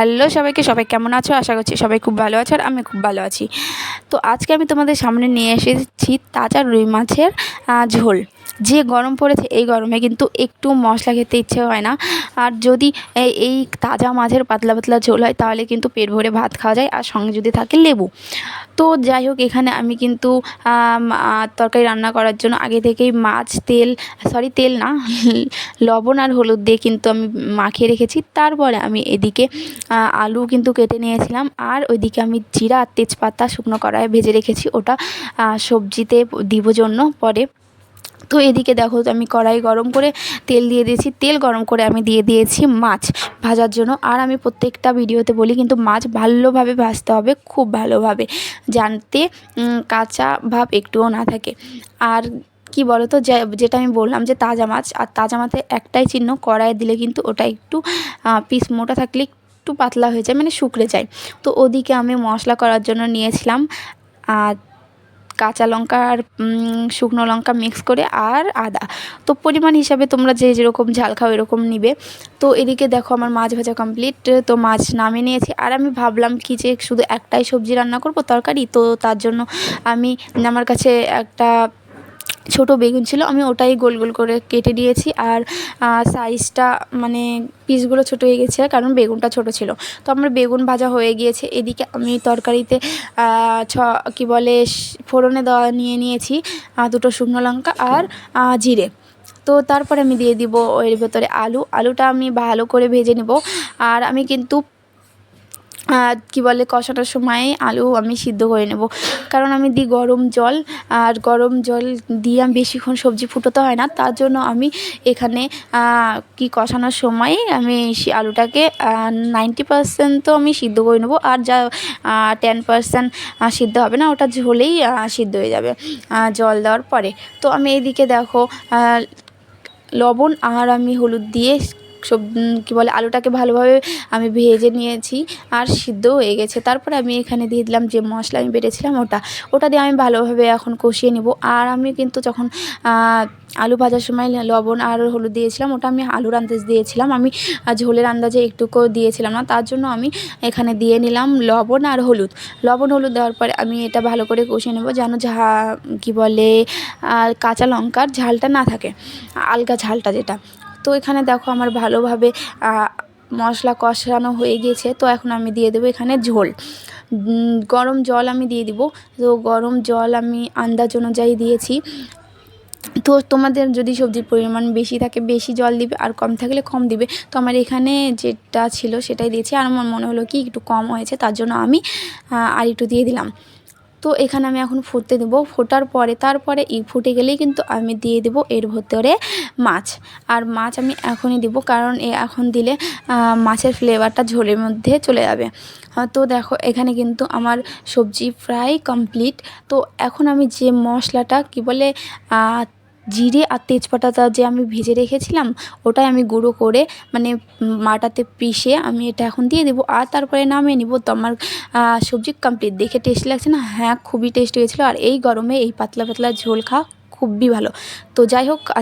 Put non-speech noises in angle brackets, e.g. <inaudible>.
Hello সবাইকে, সবাই কেমন আছো? আশা করছি সবাই খুব ভালো আছো আর আমি খুব ভালো আছি। তো আজকে আমি তোমাদের সামনে নিয়ে এসেছি তাজা রুই মাছের ঝোল। যে গরম পড়েছে এই গরমে কিন্তু একটু মশলা খেতে ইচ্ছে হয় না। আর যদি এই তাজা মাছের পাতলা পাতলা ঝোল হয়, তাহলে কিন্তু পেট ভরে ভাত খাওয়া যায়। আর সঙ্গে যদি থাকে লেবু। তো যাই হোক, এখানে আমি কিন্তু তরকারি রান্না করার জন্য আগে থেকেই মাছ, তেল সরি তেল না, <laughs> লবণ আর হলুদ দিয়ে কিন্তু আমি মাখিয়ে রেখেছি। তারপরে আমি এদিকে আলু কিন্তু কেটে নিয়েছিলাম। আর ওইদিকে আমি জিরা আর তেজপাতা শুকনো কড়াইয়ে ভেজে রেখেছি। ওটা সবজিতে দিব জন্য। পরে তো এদিকে দেখো তো আমি কড়াই গরম করে তেল দিয়ে দিয়েছি। তেল গরম করে আমি দিয়ে দিয়েছি মাছ ভাজার জন্য। আর আমি প্রত্যেকটা ভিডিওতে বলি কিন্তু মাছ ভালোভাবে ভাজতে হবে, খুব ভালোভাবে, জানতে কাঁচা ভাব একটুও না থাকে। আর কি বলো তো যেটা আমি বললাম যে তাজা মাছ, আর তাজা মাছের একটাই চিহ্ন কড়াইয়ে দিলে কিন্তু ওটা একটু পিস মোটা থাকলে একটু পাতলা হয়ে যায় মানে শুকরে যায়। তো ওদিকে আমি মশলা করার জন্য নিয়েছিলাম, আর কাঁচা লঙ্কা আর শুকনো লঙ্কা মিক্স করে আর আদা। তো পরিমাণ হিসাবে তোমরা যে যেরকম ঝাল খাও এরকম নিবে। তো এদিকে দেখো আমার মাছ ভাজা কমপ্লিট তো মাছ নামে নিয়েছি। আর আমি ভাবলাম কি যে শুধু একটাই সবজি রান্না করব, তরকারি? তো তার জন্য আমি, আমার কাছে একটা ছোট বেগুন ছিল, আমি ওটাই গোল গোল করে কেটে দিয়েছি। আর সাইজটা মানে পিসগুলো ছোটো হয়ে গেছে, কারণ বেগুনটা ছোট ছিল। তো আমার বেগুন ভাজা হয়ে গিয়েছে। এদিকে আমি তরকারিতে ছ, কী বলে, ফোড়নে দেওয়া নিয়ে নিয়েছি দুটো শুকনো লঙ্কা আর জিরে। তো তারপরে আমি দিয়ে দিব এর ভেতরে আলু। আলুটা আমি ভালো করে ভেজে নেব। আর আমি কিন্তু কী বলে, কষানোর সময় আলু আমি সিদ্ধ করে নেব। কারণ আমি দিই গরম জল, আর গরম জল দিয়ে আমি বেশিক্ষণ সবজি ফুটোতে হয় না। তার জন্য আমি এখানে কি কষানোর সময় আমি আলুটাকে নাইনটি পারসেন্ট তো আমি সিদ্ধ করে নেব। আর যা টেন পারসেন্ট সিদ্ধ হবে না, ওটা ঝোলেই সিদ্ধ হয়ে যাবে জল দেওয়ার পরে। তো আমি এইদিকে দেখো লবণ আর আমি হলুদ দিয়ে সব কী বলে, আলুটাকে ভালোভাবে আমি ভেজে নিয়েছি আর সিদ্ধ হয়ে গেছে। তারপরে আমি এখানে দিয়ে দিলাম যে মশলা, আমি বেটেছিলাম ওটা। ওটা দিয়ে আমি ভালোভাবে এখন কষিয়ে নেব। আর আমি কিন্তু যখন আলু ভাজার সময় লবণ আর হলুদ দিয়েছিলাম, ওটা আমি আলুর আন্দাজ দিয়েছিলাম। আমি ঝোলের আন্দাজে একটুকুও দিয়েছিলাম না। তার জন্য আমি এখানে দিয়ে নিলাম লবণ আর হলুদ। লবণ, হলুদ দেওয়ার পরে আমি এটা ভালো করে কষিয়ে নেব যেন ঝা, কী বলে কাঁচা লঙ্কার ঝালটা না থাকে। আলগা ঝালটা যেটা। তো এখানে দেখো আমার ভালোভাবে মশলা কষানো হয়ে গিয়েছে, তো এখন আমি দিয়ে দেবো এখানে ঝোল। গরম জল আমি দিয়ে দিব। তো গরম জল আমি আন্দাজ অনুযায়ী দিয়েছি। তো তোমাদের যদি সবজির পরিমাণ বেশি থাকে, বেশি জল দিবে আর কম থাকলে কম দিবে। তো আমার এখানে যেটা ছিল সেটাই দিয়েছি। আর আমার মনে হলো কি একটু কম হয়েছে, তার জন্য আমি আর একটু দিয়ে দিলাম। তো এখানে আমি এখন ফুটতে দেবো। ফোটার পরে, তারপরে ফুটে গেলেই কিন্তু আমি দিয়ে দেব এর ভেতরে মাছ। আর মাছ আমি এখনই দেব কারণ এ এখন দিলে মাছের ফ্লেভারটা ঝোলের মধ্যে চলে যাবে। তো দেখো এখানে কিন্তু আমার সবজি প্রায় কমপ্লিট তো এখন আমি যে মশলাটা কি বলে জিরে আর তেজপাতাটা যে আমি ভেজে রেখেছিলাম, ওটাই আমি গুঁড়ো করে মানে মাটাতে পিষে আমি এটা এখন দিয়ে দেবো। আর তারপরে নামিয়ে নিব তো আমার সবজি কমপ্লিট দেখে টেস্ট লাগছে না? হ্যাঁ খুবই টেস্ট হয়েছিলো। আর এই গরমে এই পাতলা পাতলা ঝোল খাওয়া খুবই ভালো। তো যাই হোক আজ